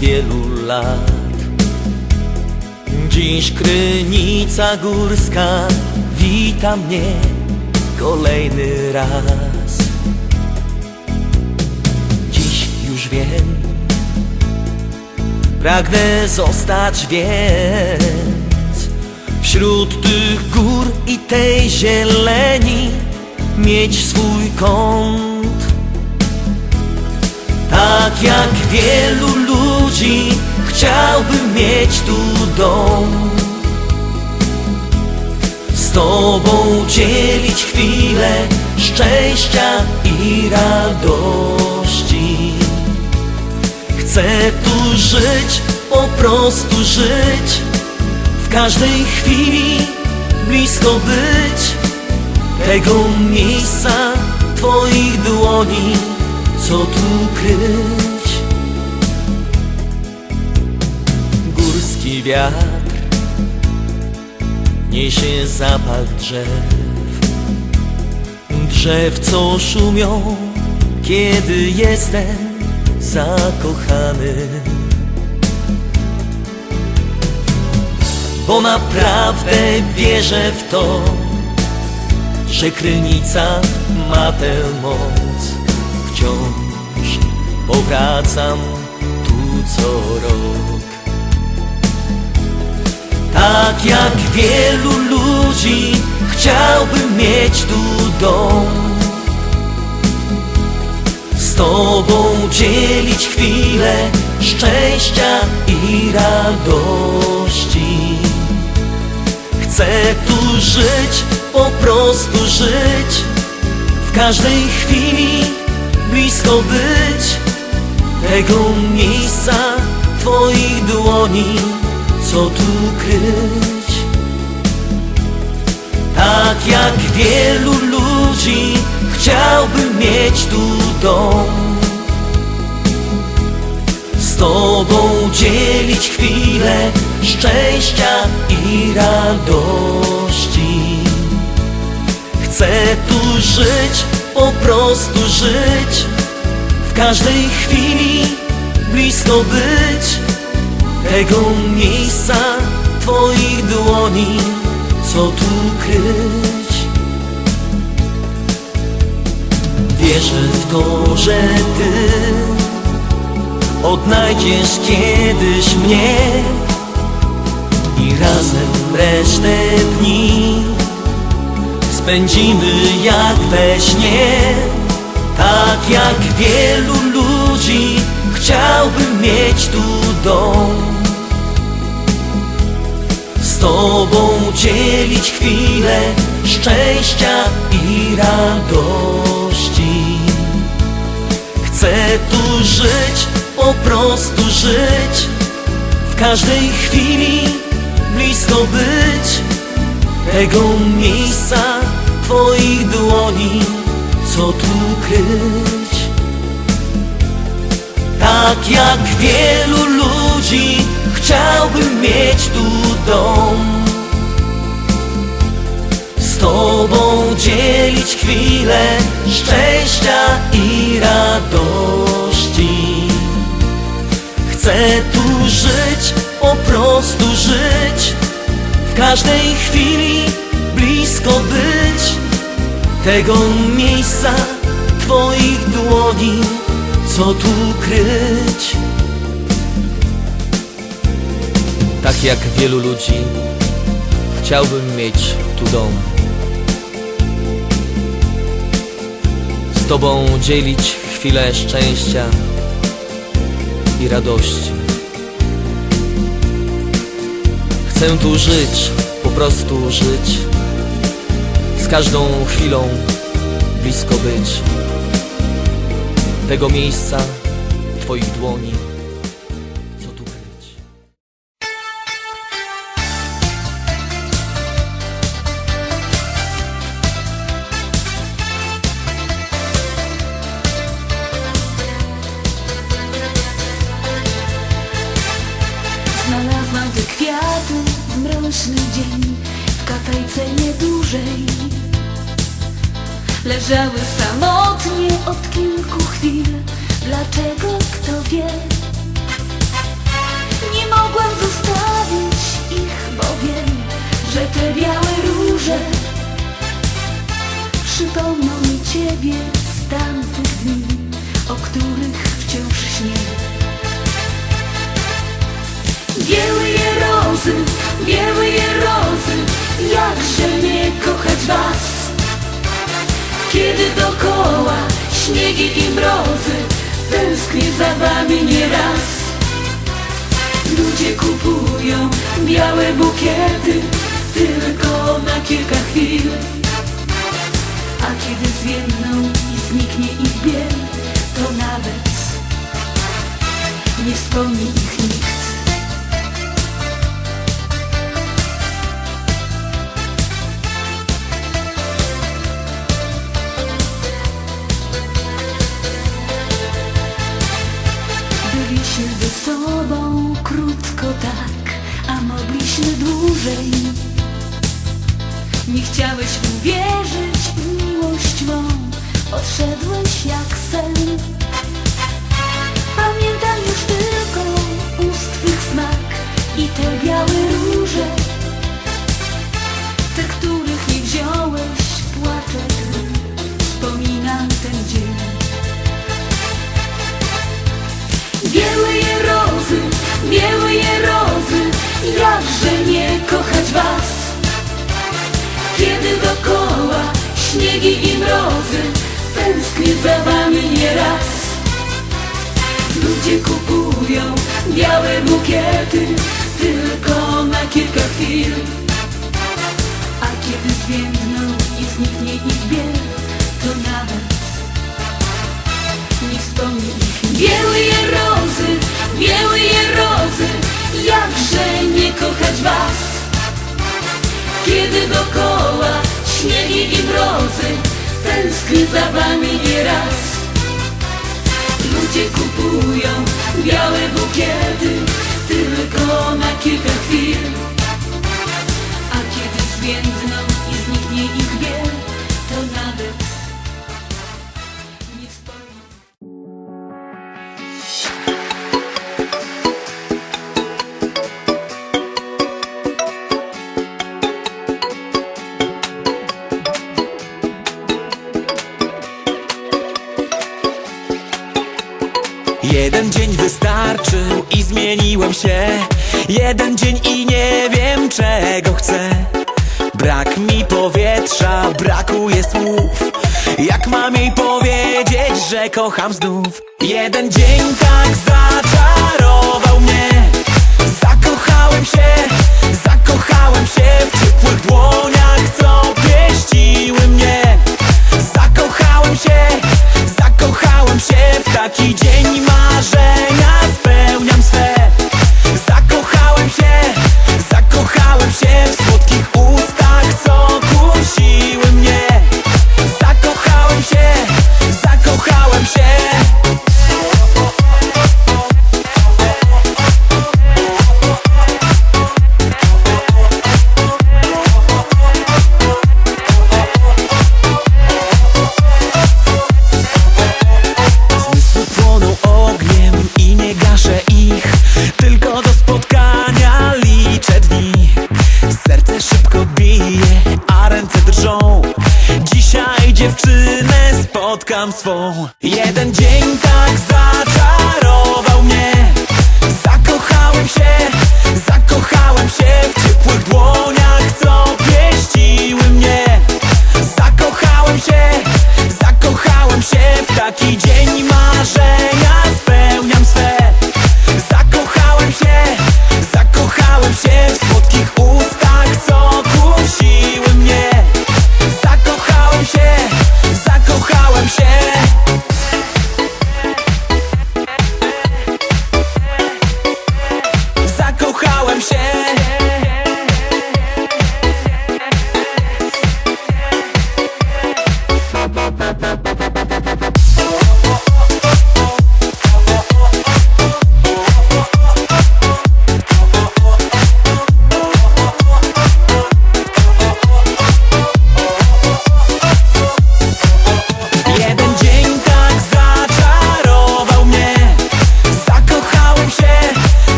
wielu lat. Dziś Krynica Górska wita mnie kolejny raz. Dziś już wiem, pragnę zostać więc wśród tych gór i tej zieleni mieć swój kąt. Tak jak wielu ludzi chciałbym mieć tu dom. Z Tobą dzielić chwilę szczęścia i radości. Chcę tu żyć, po prostu żyć. W każdej chwili blisko być. Tego miejsca, Twoich dłoni co tu kryć? Górski wiatr niesie zapach drzew, drzew co szumią, kiedy jestem zakochany. Bo naprawdę wierzę w to, że krynica ma tę moc powracam tu co rok. Tak jak wielu ludzi chciałbym mieć tu dom. Z Tobą dzielić chwilę szczęścia i radości. Chcę tu żyć, po prostu żyć w każdej chwili blisko być tego miejsca Twoich dłoni, co tu kryć. Tak jak wielu ludzi chciałbym mieć tu dom. Z Tobą dzielić chwilę szczęścia i radości. Chcę tu żyć, po prostu żyć każdej chwili blisko być Tego miejsca, Twoich dłoni, co tu kryć. Wierzę w to, że Ty Odnajdziesz kiedyś mnie I razem resztę dni spędzimy jak we śnie Tak jak wielu ludzi chciałbym mieć tu dom. Z Tobą dzielić chwilę szczęścia i radości. Chcę tu żyć, po prostu żyć. W każdej chwili blisko być. Tego miejsca Twoich dłoni, co tu kryć? Tak jak wielu ludzi chciałbym mieć tu dom. Z Tobą dzielić chwilę szczęścia i radości. Chcę tu żyć, po prostu żyć. W każdej chwili blisko być tego miejsca Twoich dłoni, co tu kryć. Tak jak wielu ludzi, chciałbym mieć tu dom. Z Tobą dzielić chwilę szczęścia i radości. Chcę tu żyć, po prostu żyć Z każdą chwilą blisko być Tego miejsca, Twoich dłoni Co tu? Znalazłam te kwiaty w mroczny dzień W kafejce niedużej Leżały samotnie od kilku chwil. Dlaczego, kto wie? Nie mogłem zostawić ich, bo wiem Że te białe róże Przypomną mi ciebie stan. Kiedy dokoła śniegi i mrozy, tęsknię za wami nieraz. Ludzie kupują białe bukiety tylko na kilka chwil. A kiedy zwiędną i zniknie ich biel, to nawet nie wspomni ich nikt. Sobą krótko tak, a mogliśmy dłużej. Nie chciałeś uwierzyć w miłość mą, odszedłeś jak sen. Pamiętam już tylko ust twych smak i te białe róże, te, których nie wziąłeś, płaczę gdy wspominam ten dzień. Białe je rozy, białe je rozy, jakże nie kochać was. Kiedy dokoła śniegi i mrozy, tęsknię za wami nieraz. Ludzie kupują białe bukiety tylko na kilka chwil. A kiedy zwiędną i zniknie ich biel, to nawet nie wspomni ich. Białe je białe je rozy, jakże nie kochać was. Kiedy dokoła śniegi i mrozy, tęsknię za wami nieraz. Ludzie kupują białe bukiety tylko na kilka chwil. A kiedy zwiędną i zniknie ich biel, wystarczył i zmieniłem się. Jeden dzień i nie wiem czego chcę. Brak mi powietrza, brakuje słów. Jak mam jej powiedzieć, że kocham znów? Jeden dzień tak zaczarował mnie. Zakochałem się, zakochałem się W ciepłych dłoniach, co pieściły mnie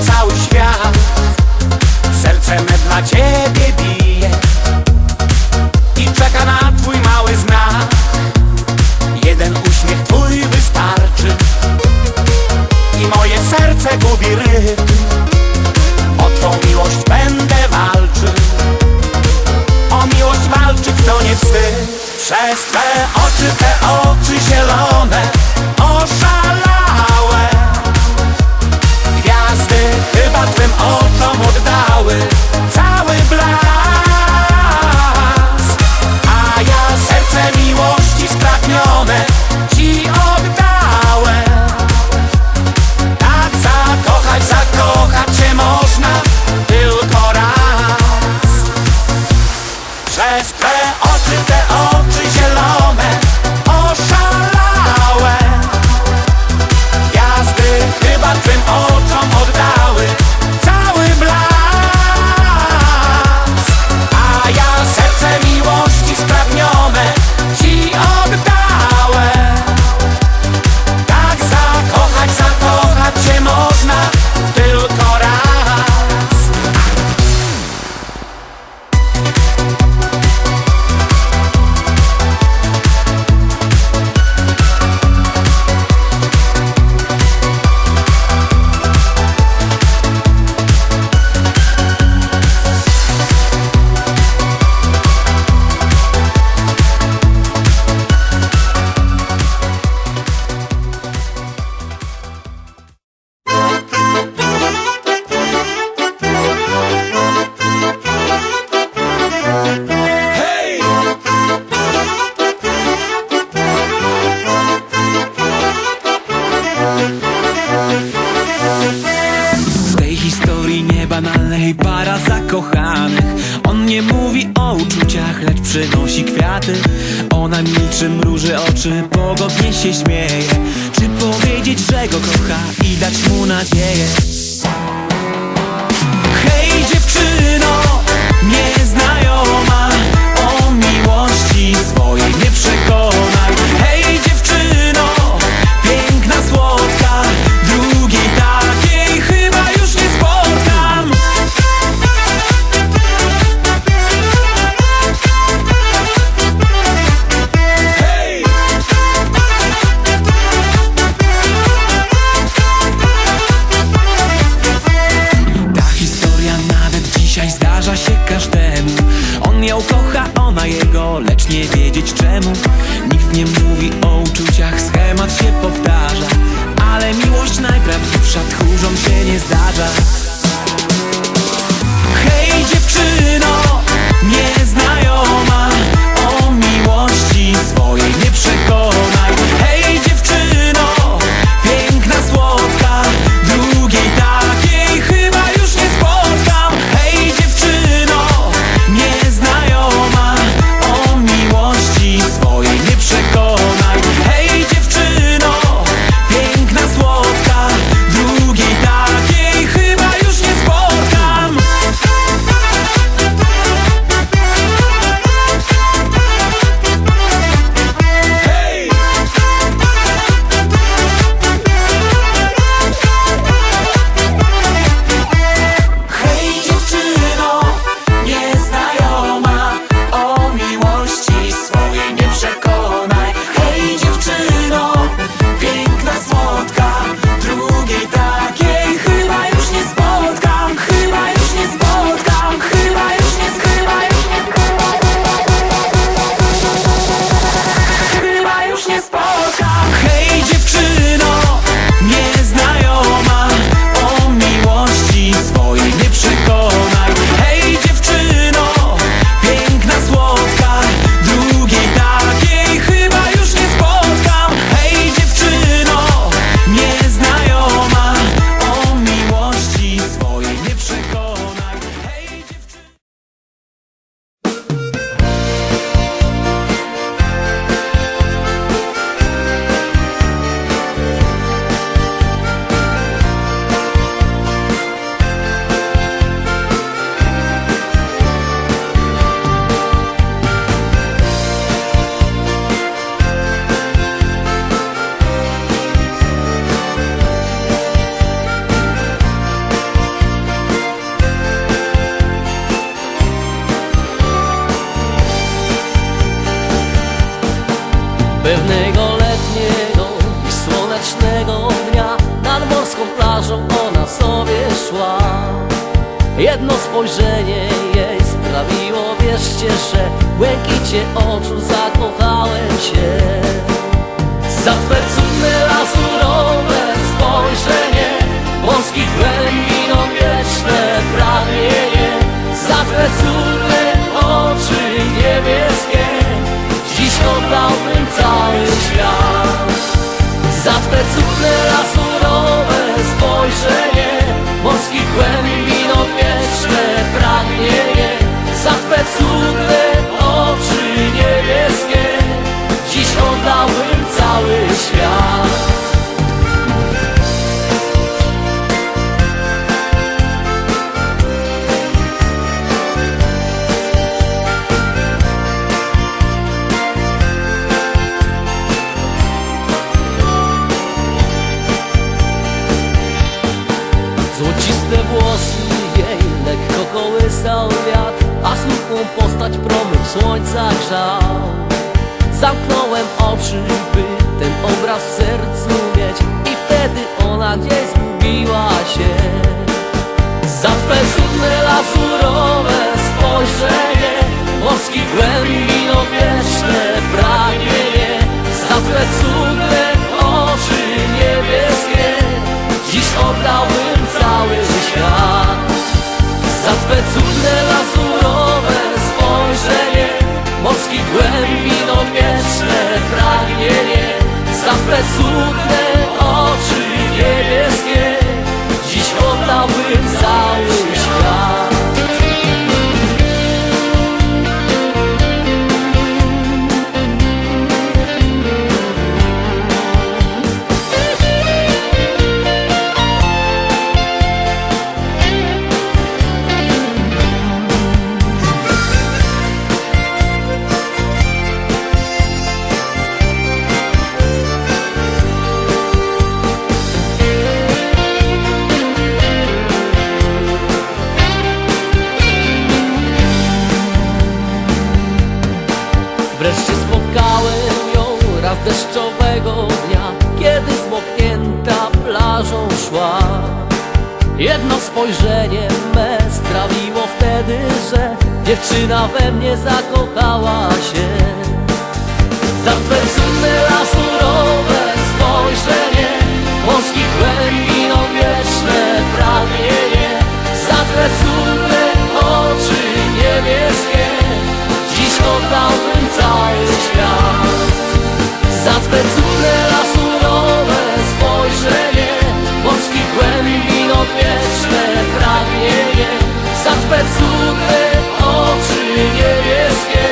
cały świat. Serce me dla Ciebie twe cudne lazurowe spojrzenie Morskich głębin wieczne pragnienie Za twe Złociste włosy jej lekko kołysał wiatr A smutną postać promyk słońca grzał. Zamknąłem oczy, by ten obraz w sercu mieć I wtedy ona gdzieś zgubiła się. Za twe cudne lazurowe spojrzenie Morskich głębin wieczne pragnienie Za cudne oczy niebieskie Dziś oddałbym cały świat. Za twe cudne lazurowe spojrzenie Morskich głębin wieczne pragnienie. Za cudne plażą szła. Jedno spojrzenie me sprawiło wtedy, że Dziewczyna we mnie zakochała się. Za twe cudne lazurowe spojrzenie Morskich głębin wieczne pragnienie. Za twe cudne oczy niebieskie Dziś oddałbym cały świat. Za twe cudne lazurowe spojrzenie Morskich głębin wieczne pragnienie. Za twe cudne oczy niebieskie.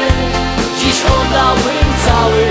Dziś oddałbym cały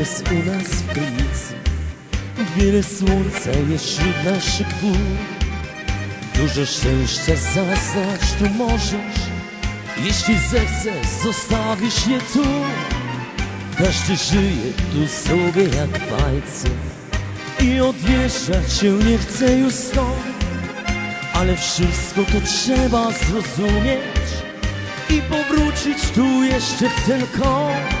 jest u nas w Krynicy Wiele słońca jest wśród naszych gór. Dużo szczęścia zaznać tu możesz. Jeśli zechcesz, zostawisz je tu. Każdy żyje tu sobie jak bajce I odjeżdżać się nie chce już stąd. Ale wszystko to trzeba zrozumieć I powrócić tu jeszcze w ten kąt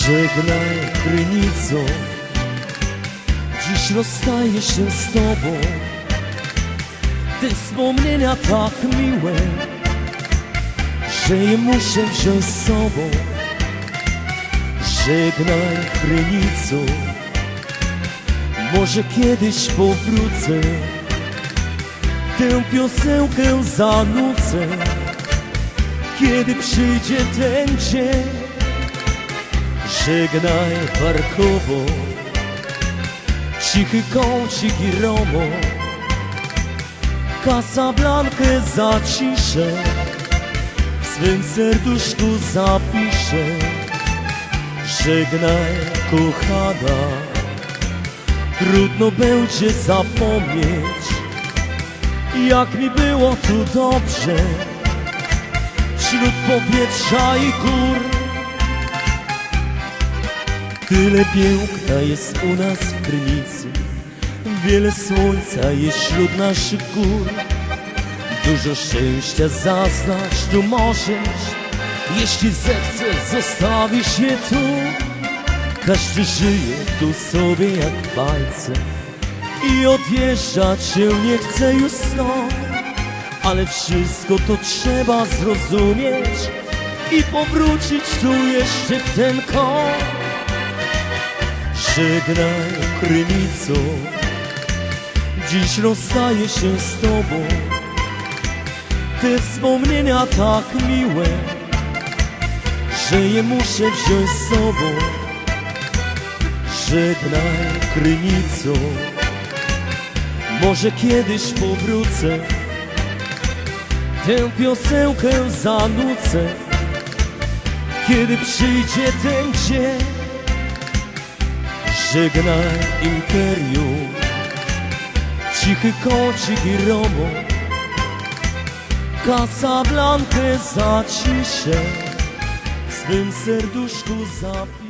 Żegnaj Krynico. Dziś rozstaję się z tobą. Te wspomnienia tak miłe Że je muszę wziąć z sobą. Żegnaj krynico. Może kiedyś powrócę. Tę piosenkę zanucę. Kiedy przyjdzie ten dzień Żegnaj parkowo Cichy kącik i Romo. Casablankę zaciszę. W swym serduszku zapiszę. Żegnaj kochana. Trudno będzie zapomnieć Jak mi było tu dobrze. Wśród powietrza i gór Tyle piękna jest u nas w Krynicy. Wiele słońca jest wśród naszych gór. Dużo szczęścia zaznacz tu możesz. Jeśli zechcesz zostawisz je tu. Każdy żyje tu sobie jak w bajce I odjeżdżać się nie chce już stąd. Ale wszystko to trzeba zrozumieć I powrócić tu jeszcze w ten kąt Żegnaj krynico. Dziś rozstaję się z tobą. Te wspomnienia tak miłe Że je muszę wziąć z sobą. Żegnaj krynico. Może kiedyś powrócę. Tę piosenkę zanucę. Kiedy przyjdzie ten dzień Żegnaj imperium. Cichy kącik i Romo. Casablankę zaciszę W swym serduszku zapiszę